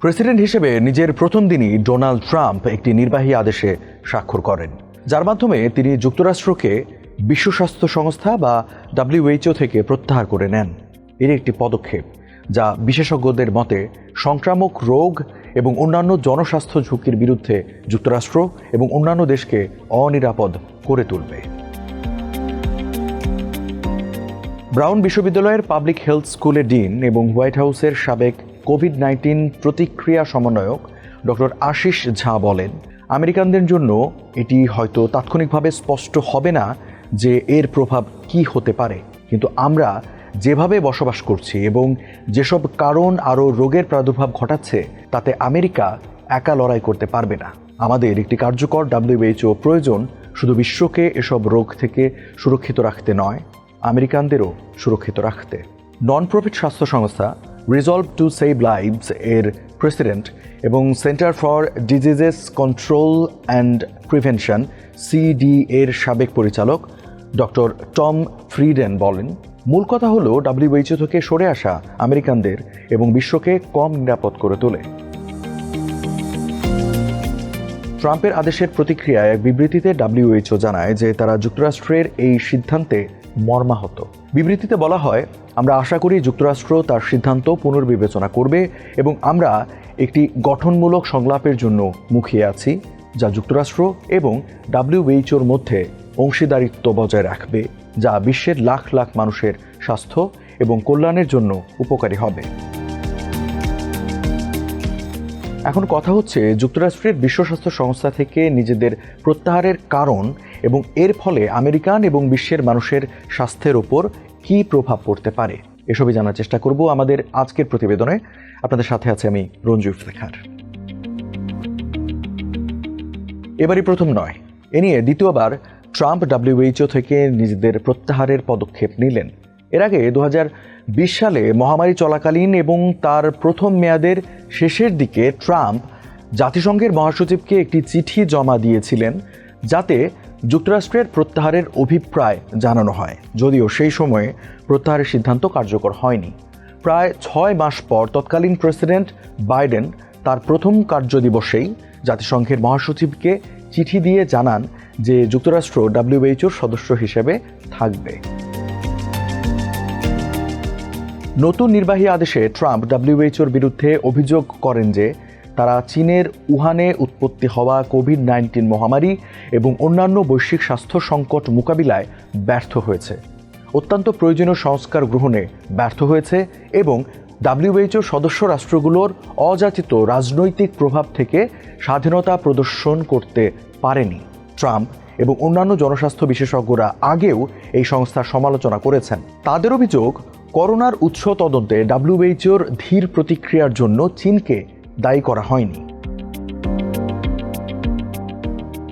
President হিসেবে নিজের প্রথম দিনই ডোনাল্ড ট্রাম্প একটি নির্বাহী আদেশে স্বাক্ষর করেন। যার মাধ্যমে তিনি যুক্তরাষ্ট্রকে বিশ্ব স্বাস্থ্য সংস্থা বা ডাব্লিউএইচও থেকে প্রত্যাহার করে নেন। এর একটি পদক্ষেপ, যা বিশেষজ্ঞদের মতে সংক্রামক রোগ এবং অন্যান্য জনস্বাস্থ্য ঝুঁকির বিরুদ্ধে যুক্তরাষ্ট্র এবং অন্যান্য দেশকে অনিরাপদ করে তুলবে। ব্রাউন বিশ্ববিদ্যালয়ের পাবলিক হেলথ স্কুলের ডিন এবং হোয়াইট হাউসের সাবেক কোভিড নাইন্টিন প্রতিক্রিয়া সমন্বয়ক ডক্টর আশিস ঝা বলেন, আমেরিকানদের জন্য এটি হয়তো তাৎক্ষণিকভাবে স্পষ্ট হবে না যে এর প্রভাব কি হতে পারে। কিন্তু আমরা যেভাবে বসবাস করছি এবং যেসব কারণ আরও রোগের প্রাদুর্ভাব ঘটাচ্ছে, তাতে আমেরিকা একা লড়াই করতে পারবে না। আমাদের একটি কার্যকর ডাব্লিউএইচও প্রয়োজন শুধু বিশ্বকে এসব রোগ থেকে সুরক্ষিত রাখতে নয়, আমেরিকানদেরও সুরক্ষিত রাখতে। নন প্রফিট স্বাস্থ্য সংস্থা রিজলভ টু সেভ লাইভস এর প্রেসিডেন্ট এবং centre for diseases control and prevention CD এর সাবেক পরিচালক ডক্টর টম ফ্রিডেন বলেন, মূল কথা হলো ডাব্লিউএইচও থেকে সরে আসা আমেরিকানদের এবং বিশ্বকে কম নিরাপদ করে তোলে। ট্রাম্পের আদেশের প্রতিক্রিয়ায় এক বিবৃতিতে ডাব্লিউএইচও জানায় যে তারা যুক্তরাষ্ট্রের এই সিদ্ধান্তে মর্মাহত বিবৃতিতে বলা হয়, আমরা আশা করি যুক্তরাষ্ট্র তার সিদ্ধান্ত পুনর্বিবেচনা করবে এবং আমরা একটি গঠনমূলক সংলাপের জন্য মুখিয়ে আছি, যা যুক্তরাষ্ট্র এবং ডাব্লিউএইচওর মধ্যে অংশীদারিত্ব বজায় রাখবে, যা বিশ্বের লাখ লাখ মানুষের স্বাস্থ্য এবং কল্যাণের জন্য উপকারী হবে। এখন কথা হচ্ছে, যুক্তরাষ্ট্রের বিশ্ব স্বাস্থ্য সংস্থা থেকে নিজেদের প্রত্যাহারের কারণ এবং এর ফলে আমেরিকান এবং বিশ্বের মানুষের স্বাস্থ্যের ওপর কী প্রভাব পড়তে পারে? এসবই জানার চেষ্টা করব আমাদের আজকের প্রতিবেদনে। আপনাদের সাথে আছে আমি রঞ্জু ইফতেখার। এবারই প্রথম নয়। এ নিয়ে দ্বিতীয়বার ট্রাম্প ডাব্লিউএইচও থেকে নিজেদের প্রত্যাহারের পদক্ষেপ নিলেন। এর আগে দু সালে মহামারী চলাকালীন এবং তার প্রথম মেয়াদের শেষের দিকে ট্রাম্প জাতিসংঘের মহাসচিবকে একটি চিঠি জমা দিয়েছিলেন, যাতে যুক্তরাষ্ট্রের প্রত্যাহারের অভিপ্রায় জানানো হয়, যদিও সেই সময়ে প্রত্যাহারের সিদ্ধান্ত কার্যকর হয়নি। প্রায় ছয় মাস পর তৎকালীন প্রেসিডেন্ট বাইডেন তার প্রথম কার্যদিবসেই জাতিসংঘের মহাসচিবকে চিঠি দিয়ে জানান যে যুক্তরাষ্ট্র ডাব্লিউএইচওর সদস্য হিসেবে থাকবে। নতুন নির্বাহী আদেশে ট্রাম্প ডাব্লিউএইচওর বিরুদ্ধে অভিযোগ করেন যে তারা চীনের উহানে উৎপত্তি হওয়া কোভিড নাইন্টিন মহামারী এবং অন্যান্য বৈশ্বিক স্বাস্থ্য সংকট মোকাবিলায় ব্যর্থ হয়েছে। অত্যন্ত প্রয়োজনীয় সংস্কার গ্রহণে ব্যর্থ হয়েছে এবং ডাব্লিউএইচও সদস্য রাষ্ট্রগুলোর অযাচিত রাজনৈতিক প্রভাব থেকে স্বাধীনতা প্রদর্শন করতে পারেনি। ট্রাম্প এবং অন্যান্য জনস্বাস্থ্য বিশেষজ্ঞরা আগেও এই সংস্থার সমালোচনা করেছেন। তাদের অভিযোগ, করোনার উৎস তদন্তে ডাব্লিউএইচওর ধীর প্রতিক্রিয়ার জন্য চীনকে দায়ী করা হয়নি।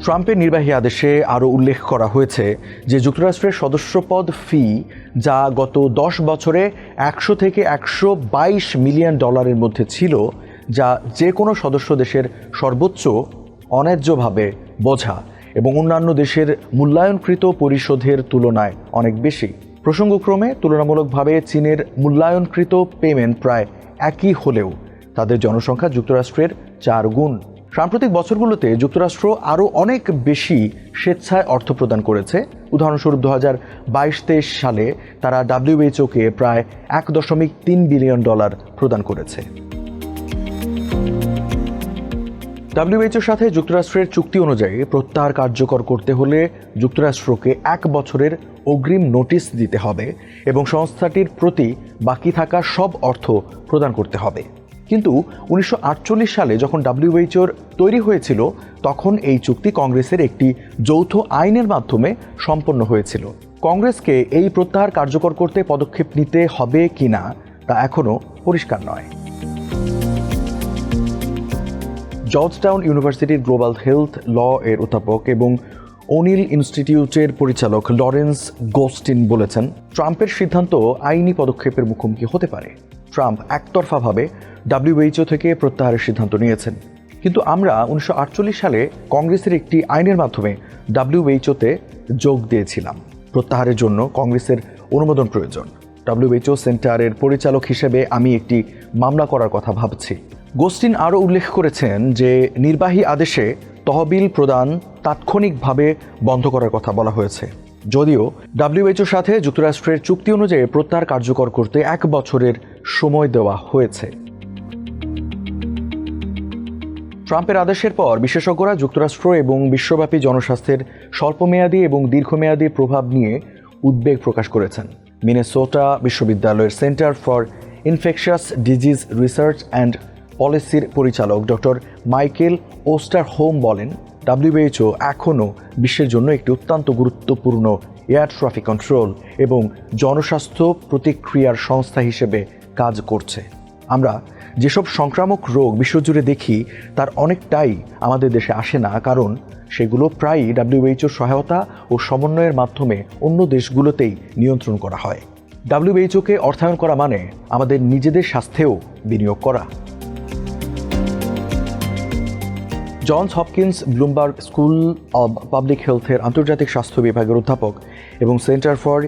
ট্রাম্পের নির্বাহী আদেশে আরও উল্লেখ করা হয়েছে যে যুক্তরাষ্ট্রের সদস্যপদ ফি, যা গত দশ বছরে একশো থেকে একশো বাইশ মিলিয়ন ডলারের মধ্যে ছিল, যা যে কোনো সদস্য দেশের সর্বোচ্চ অন্যায্যভাবে বোঝা এবং অন্যান্য দেশের মূল্যায়নকৃত পরিশোধের তুলনায় অনেক বেশি। প্রসঙ্গক্রমে, তুলনামূলকভাবে চীনের মূল্যায়নকৃত পেমেন্ট প্রায় একই হলেও তাদের জনসংখ্যা যুক্তরাষ্ট্রের চার গুণ। সাম্প্রতিক বছরগুলোতে যুক্তরাষ্ট্র আরও অনেক বেশি স্বেচ্ছায় অর্থ প্রদান করেছে। উদাহরণস্বরূপ দু হাজার বাইশ তেইশ সালে তারা ডাব্লিউএইচওকে প্রায় এক দশমিক তিন বিলিয়ন ডলার প্রদান করেছে। ডাব্লিউএইচওর সাথে যুক্তরাষ্ট্রের চুক্তি অনুযায়ী প্রত্যাহার কার্যকর করতে হলে যুক্তরাষ্ট্রকে এক বছরের অগ্রিম নোটিশ দিতে হবে এবং সংস্থাটির প্রতি বাকি থাকা সব অর্থ প্রদান করতে হবে। কিন্তু উনিশশো আটচল্লিশ সালে যখন ডাব্লিউএইচওর তৈরি হয়েছিল, তখন এই চুক্তি কংগ্রেসের একটি যৌথ আইনের মাধ্যমে সম্পন্ন হয়েছিল। কংগ্রেসকে এই প্রত্যাহার কার্যকর করতে পদক্ষেপ নিতে হবে কিনা তা এখনও পরিষ্কার নয়। জর্জটাউন ইউনিভার্সিটির গ্লোবাল হেলথ ল এর অধ্যাপক এবং ওনিল ইনস্টিটিউটের পরিচালক লরেন্স গোস্টিন বলেছেন, ট্রাম্পের সিদ্ধান্ত আইনি পদক্ষেপের মুখোমুখি হতে পারে। ট্রাম্প একতরফাভাবে ডাব্লিউএইচও থেকে প্রত্যাহারের সিদ্ধান্ত নিয়েছেন। কিন্তু আমরা উনিশশো আটচল্লিশ সালে কংগ্রেসের একটি আইনের মাধ্যমে ডাব্লিউএইচওতে যোগ দিয়েছিলাম। প্রত্যাহারের জন্য কংগ্রেসের অনুমোদন প্রয়োজন। ডাব্লিউএইচও সেন্টারের পরিচালক হিসেবে আমি একটি মামলা করার কথা ভাবছি। গোস্টিন আরও উল্লেখ করেছেন যে নির্বাহী আদেশে তহবিল প্রদান তাৎক্ষণিকভাবে বন্ধ করার কথা বলা হয়েছে। যদিও ডাব্লিউএইচওর সাথে যুক্তরাষ্ট্রের চুক্তি অনুযায়ী প্রত্যাহার কার্যকর করতে এক বছরের সময় দেওয়া হয়েছে। ট্রাম্পের আদেশের পর বিশেষজ্ঞরা যুক্তরাষ্ট্র এবং বিশ্বব্যাপী জনস্বাস্থ্যের স্বল্পমেয়াদী এবং দীর্ঘমেয়াদী প্রভাব নিয়ে উদ্বেগ প্রকাশ করেছেন। মিনেসোটা বিশ্ববিদ্যালয়ের centre for infectious disease research and পলিসির পরিচালক ডক্টর মাইকেল ওস্টার হোম বলেন ডাব্লিউএইচও এখনও বিশ্বের জন্য একটি অত্যন্ত গুরুত্বপূর্ণ এয়ার ট্রাফিক কন্ট্রোল এবং জনস্বাস্থ্য প্রতিক্রিয়ার সংস্থা হিসেবে কাজ করছে। আমরা যেসব সংক্রামক রোগ বিশ্বজুড়ে দেখি, তার অনেকটাই আমাদের দেশে আসে না, কারণ সেগুলো প্রায়ই ডাব্লিউএইচওর সহায়তা ও সমন্বয়ের মাধ্যমে অন্য দেশগুলোতেই নিয়ন্ত্রণ করা হয়। ডাব্লিউএইচওকে অর্থায়ন করা মানে আমাদের নিজেদের স্বাস্থ্যেও বিনিয়োগ করা। Johns Hopkins Bloomberg school of public হেলথের আন্তর্জাতিক স্বাস্থ্য বিভাগের অধ্যাপক এবং সেন্টার ফর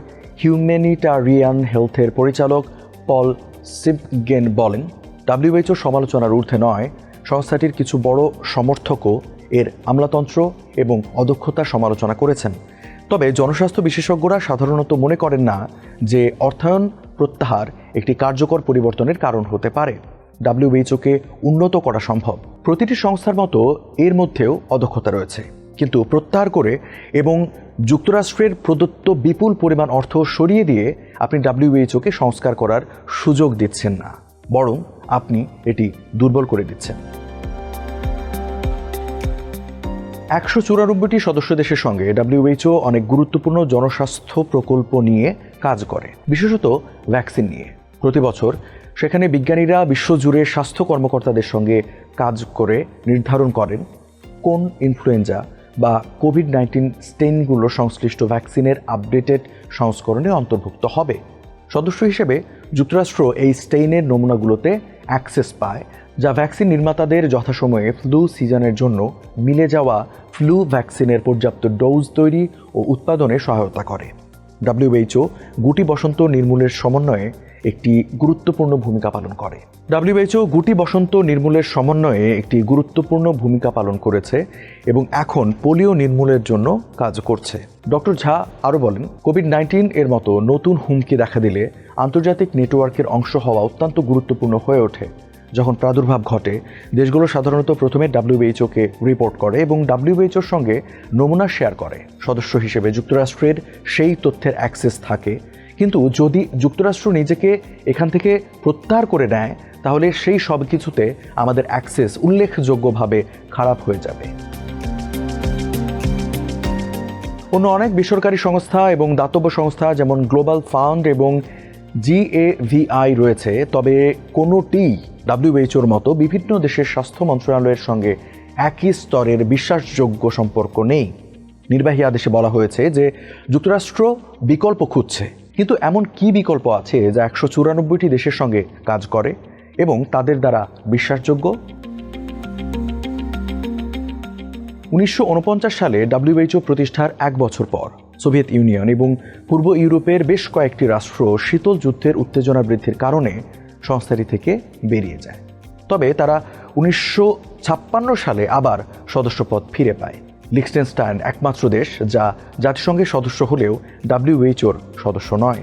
হিউম্যানিটারিয়ান হেলথের পরিচালক পল সিপগেন বলেন, ডাব্লিউএইচও সমালোচনার ঊর্ধ্বে নয়। সংস্থাটির কিছু বড় সমর্থকও এর আমলাতন্ত্র এবং অদক্ষতা সমালোচনা করেছেন। তবে জনস্বাস্থ্য বিশেষজ্ঞরা সাধারণত মনে করেন না যে অর্থায়ন প্রত্যাহার একটি কার্যকর পরিবর্তনের কারণ হতে পারে। ডাব্লিউএইচওকে উন্নত করা সম্ভব। প্রতিটি সংস্থার মতো এর মধ্যেও অদক্ষতা রয়েছে। কিন্তু প্রত্যাহার করে এবং যুক্তরাষ্ট্রের প্রদত্ত বিপুল পরিমাণ অর্থ সরিয়ে দিয়ে আপনি ডাব্লিউএইচওকে সংস্কার করার সুযোগ দিচ্ছেন না। বরং আপনি এটি দুর্বল করে দিচ্ছেন। একশো চুরানব্বইটি সদস্য দেশের সঙ্গে ডাব্লিউএইচও অনেক গুরুত্বপূর্ণ জনস্বাস্থ্য প্রকল্প নিয়ে কাজ করে, বিশেষত ভ্যাকসিন নিয়ে। প্রতি বছর সেখানে বিজ্ঞানীরা বিশ্বজুড়ে স্বাস্থ্য কর্মকর্তাদের সঙ্গে কাজ করে নির্ধারণ করেন কোন ইনফ্লুয়েঞ্জা বা কোভিড নাইন্টিন স্টেনগুলো সংশ্লিষ্ট ভ্যাকসিনের আপডেটেড সংস্করণে অন্তর্ভুক্ত হবে। সদস্য হিসেবে যুক্তরাষ্ট্র এই স্টেইনের নমুনাগুলোতে অ্যাক্সেস পায়, যা ভ্যাকসিন নির্মাতাদের যথাসময়ে ফ্লু সিজনের জন্য মিলে যাওয়া ফ্লু ভ্যাকসিনের পর্যাপ্ত ডোজ তৈরি ও উৎপাদনে সহায়তা করে। ডাব্লিউএইচও গুটি বসন্ত নির্মূলের সমন্বয়ে একটি গুরুত্বপূর্ণ ভূমিকা পালন করে। ডাব্লিউএইচও গুটি বসন্ত নির্মূলের সমন্বয়ে একটি গুরুত্বপূর্ণ ভূমিকা পালন করেছে এবং এখন পোলিও নির্মূলের জন্য কাজ করছে। ডক্টর ঝা আরও বলেন, কোভিড নাইন্টিন এর মতো নতুন হুমকি দেখা দিলে আন্তর্জাতিক নেটওয়ার্কের অংশ হওয়া অত্যন্ত গুরুত্বপূর্ণ হয়ে ওঠে। যখন প্রাদুর্ভাব ঘটে, দেশগুলো সাধারণত প্রথমে ডাব্লিউএইচওকে রিপোর্ট করে এবং ডাব্লিউএইচওর সঙ্গে নমুনা শেয়ার করে। সদস্য হিসেবে যুক্তরাষ্ট্রের সেই তথ্যের অ্যাক্সেস থাকে কিন্তু যদি যুক্তরাষ্ট্র নিজেকে এখান থেকে প্রত্যাহার করে নেয়, তাহলে সেই সব কিছুতে আমাদের অ্যাক্সেস উল্লেখযোগ্যভাবে খারাপ হয়ে যাবে। অন্য অনেক বেসরকারি সংস্থা এবং দাতব্য সংস্থা যেমন গ্লোবাল ফান্ড এবং জিএভিআই রয়েছে, তবে কোনোটি ডাব্লিউএইচওর মতো বিভিন্ন দেশের স্বাস্থ্য মন্ত্রণালয়ের সঙ্গে একই স্তরের বিশ্বাসযোগ্য সম্পর্ক নেই। নির্বাহী আদেশে বলা হয়েছে যে যুক্তরাষ্ট্র বিকল্প খুঁজছে। কিন্তু এমন কি বিকল্প আছে যা একশো চুরানব্বইটি দেশের সঙ্গে কাজ করে এবং তাদের দ্বারা বিশ্বাসযোগ্য? উনিশশো ঊনপঞ্চাশ সালে ডাব্লিউএইচও প্রতিষ্ঠার এক বছর পর সোভিয়েত ইউনিয়ন এবং পূর্ব ইউরোপের বেশ কয়েকটি রাষ্ট্র শীতল যুদ্ধের উত্তেজনা বৃদ্ধির কারণে সংস্থাটি থেকে বেরিয়ে যায়। তবে তারা উনিশশো ছাপ্পান্ন সালে আবার সদস্যপদ ফিরে পায়। লিখস্টেনস্টাইন একমাত্র দেশ যা জাতিসংঘের সদস্য হলেও ডাব্লিউএইচওর সদস্য নয়।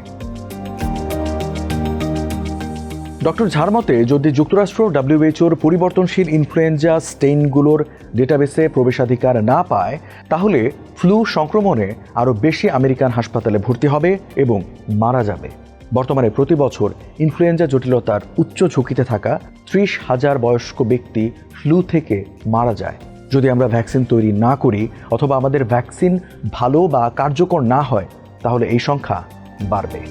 ডক্টর ঝার মতে, যদি যুক্তরাষ্ট্র ডাব্লিউএইচওর পরিবর্তনশীল ইনফ্লুয়েঞ্জা স্টেইনগুলোর ডেটাবেসে প্রবেশাধিকার না পায়, তাহলে ফ্লু সংক্রমণে আরও বেশি আমেরিকান হাসপাতালে ভর্তি হবে এবং মারা যাবে। বর্তমানে প্রতি বছর ইনফ্লুয়েঞ্জা জটিলতার উচ্চ ঝুঁকিতে থাকা ত্রিশ হাজার বয়স্ক ব্যক্তি ফ্লু থেকে মারা যায়। যদি আমরা ভ্যাকসিন তৈরি না করি অথবা আমাদের ভ্যাকসিন ভালো বা কার্যকর না হয়, তাহলে এই সংখ্যা বাড়বে।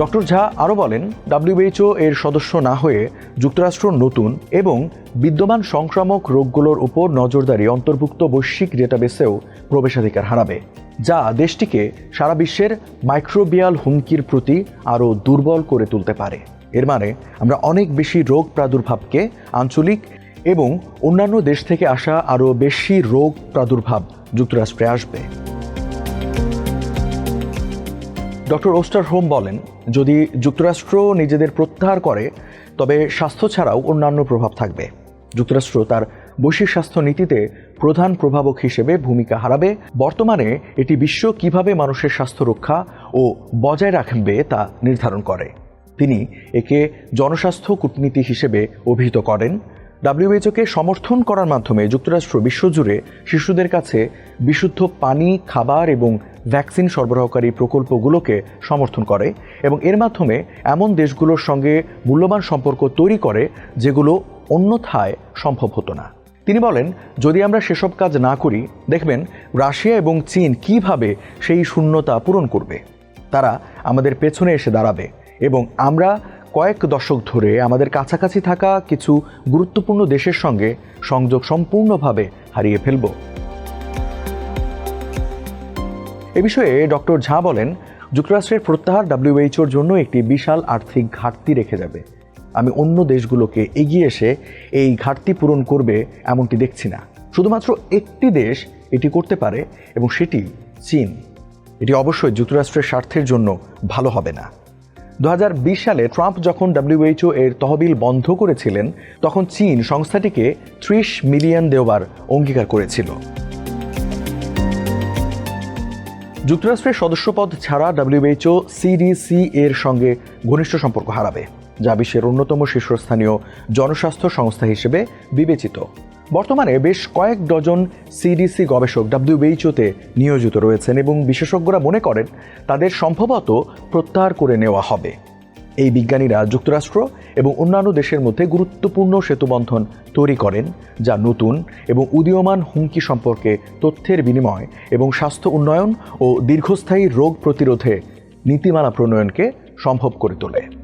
ডক্টর ঝা আরও বলেন ডাব্লিউএইচও এর সদস্য না হয়ে যুক্তরাষ্ট্র নতুন এবং বিদ্যমান সংক্রামক রোগগুলোর উপর নজরদারি অন্তর্ভুক্ত বৈশ্বিক ডেটাবেসেও প্রবেশাধিকার হারাবে, যা দেশটিকে সারা বিশ্বের মাইক্রোবিয়াল হুমকির প্রতি আরও দুর্বল করে তুলতে পারে। এর মানে আমরা অনেক বেশি রোগ প্রাদুর্ভাবকে আঞ্চলিক এবং অন্যান্য দেশ থেকে আসা আরও বেশি রোগ প্রাদুর্ভাব যুক্তরাষ্ট্রে আসবে। ডক্টর ওস্টার হোম বলেন, যদি যুক্তরাষ্ট্র নিজেদের প্রত্যাহার করে, তবে স্বাস্থ্য ছাড়াও অন্যান্য প্রভাব থাকবে। যুক্তরাষ্ট্র তার বৈশ্বিক স্বাস্থ্য নীতিতে প্রধান প্রভাবক হিসেবে ভূমিকা হারাবে। বর্তমানে এটি বিশ্ব কীভাবে মানুষের স্বাস্থ্য রক্ষা ও বজায় রাখবে তা নির্ধারণ করে। তিনি একে জনস্বাস্থ্য কূটনীতি হিসেবে অভিহিত করেন। ডাব্লিউএইচওকে সমর্থন করার মাধ্যমে যুক্তরাষ্ট্র বিশ্বজুড়ে শিশুদের কাছে বিশুদ্ধ পানি, খাবার এবং ভ্যাকসিন সরবরাহকারী প্রকল্পগুলোকে সমর্থন করে এবং এর মাধ্যমে এমন দেশগুলোর সঙ্গে মূল্যবান সম্পর্ক তৈরি করে যেগুলো অন্যথায় সম্ভব হতো না। তিনি বলেন, যদি আমরা সেসব কাজ না করি, দেখবেন রাশিয়া এবং চীন কীভাবে সেই শূন্যতা পূরণ করবে। তারা আমাদের পেছনে এসে দাঁড়াবে। এবং আমরা কয়েক দশক ধরে আমাদের কাছাকাছি থাকা কিছু গুরুত্বপূর্ণ দেশের সঙ্গে সংযোগ সম্পূর্ণভাবে হারিয়ে ফেলব। এ বিষয়ে ডক্টর ঝা বলেন, যুক্তরাষ্ট্রের প্রত্যাহার ডাব্লিউএইচওর জন্য একটি বিশাল আর্থিক ঘাটতি রেখে যাবে। আমি অন্য দেশগুলোকে এগিয়ে এসে এই ঘাটতি পূরণ করবে এমনটি দেখছি না। শুধুমাত্র একটি দেশ এটি করতে পারে, এবং সেটি চীন। এটি অবশ্যই যুক্তরাষ্ট্রের স্বার্থের জন্য ভালো হবে না। দু হাজার বিশ সালে ট্রাম্প যখন ডাব্লিউএইচও এর তহবিল বন্ধ করেছিলেন, তখন চীন সংস্থাটিকে ত্রিশ মিলিয়ন দেওয়ার অঙ্গীকার করেছিল। যুক্তরাষ্ট্রের সদস্যপদ ছাড়া ডাব্লিউএইচও সিডিসি এর সঙ্গে ঘনিষ্ঠ সম্পর্ক হারাবে, যা বিশ্বের অন্যতম শীর্ষস্থানীয় জনস্বাস্থ্য সংস্থা হিসেবে বিবেচিত। বর্তমানে বেশ কয়েক ডজন সিডিসি গবেষক ডাব্লিউএইচওতে নিয়োজিত রয়েছেন এবং বিশেষজ্ঞরা মনে করেন তাদের সম্ভবত প্রত্যাহার করে নেওয়া হবে। এই বিজ্ঞানীরা যুক্তরাষ্ট্র এবং অন্যান্য দেশের মধ্যে গুরুত্বপূর্ণ সেতুবন্ধন তৈরি করেন, যা নতুন এবং উদীয়মান হুমকি সম্পর্কে তথ্যের বিনিময় এবং স্বাস্থ্য উন্নয়ন ও দীর্ঘস্থায়ী রোগ প্রতিরোধে নীতিমালা প্রণয়নকে সম্ভব করে তোলে।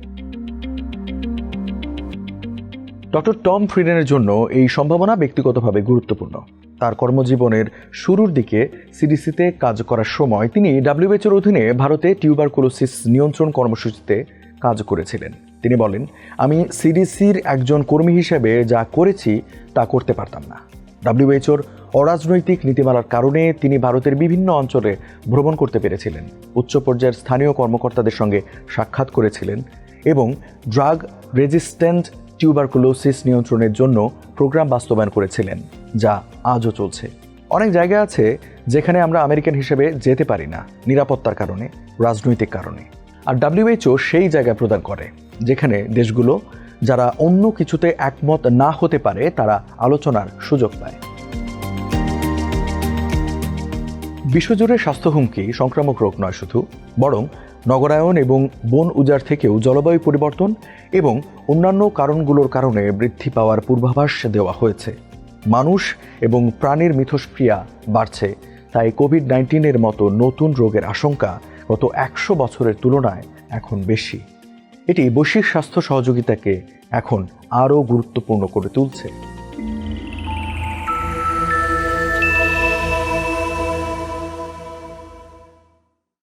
ডক্টর টম ফ্রিডেনের জন্য এই সম্ভাবনা ব্যক্তিগতভাবে গুরুত্বপূর্ণ। তার কর্মজীবনের শুরুর দিকে সিডিসিতে কাজ করার সময় তিনি ডাব্লিউএইচওর অধীনে ভারতে টিউবার টিউবারকুলোসিস নিয়ন্ত্রণ কর্মসূচিতে কাজ করেছিলেন। তিনি বলেন, আমি সিডিসির একজন কর্মী হিসেবে যা করেছি তা করতে পারতাম না। ডাব্লিউএইচওর অরাজনৈতিক নীতিমালার কারণে তিনি ভারতের বিভিন্ন অঞ্চলে ভ্রমণ করতে পেরেছিলেন। উচ্চ পর্যায়ের স্থানীয় কর্মকর্তাদের সঙ্গে সাক্ষাৎ করেছিলেন এবং ড্রাগ রেজিস্ট্যান্ট টিউবারকুলোসিস নিয়ন্ত্রণের জন্য প্রোগ্রাম বাস্তবায়ন করেছিলেন, যা আজও চলছে। অনেক জায়গা আছে যেখানে আমরা আমেরিকান হিসেবে যেতে পারি না, নিরাপত্তার কারণে, রাজনৈতিক কারণে। আর ডাব্লিউএইচও সেই জায়গা প্রদান করে, যেখানে দেশগুলো যারা অন্য কিছুতে একমত না হতে পারে, তারা আলোচনার সুযোগ পায়। বিশ্বজুড়ে স্বাস্থ্য হুমকি, সংক্রামক রোগ নয় শুধু, বরং নগরায়ন এবং বন উজাড় থেকেও জলবায়ু পরিবর্তন এবং অন্যান্য কারণগুলোর কারণে বৃদ্ধি পাওয়ার পূর্বাভাস দেওয়া হয়েছে। মানুষ এবং প্রাণীর মিথস্ক্রিয়া বাড়ছে, তাই কোভিড নাইন্টিনের মতো নতুন রোগের আশঙ্কা গত একশো বছরের তুলনায় এখন বেশি। এটি বৈশ্বিক স্বাস্থ্য সহযোগিতাকে এখন আরও গুরুত্বপূর্ণ করে তুলছে।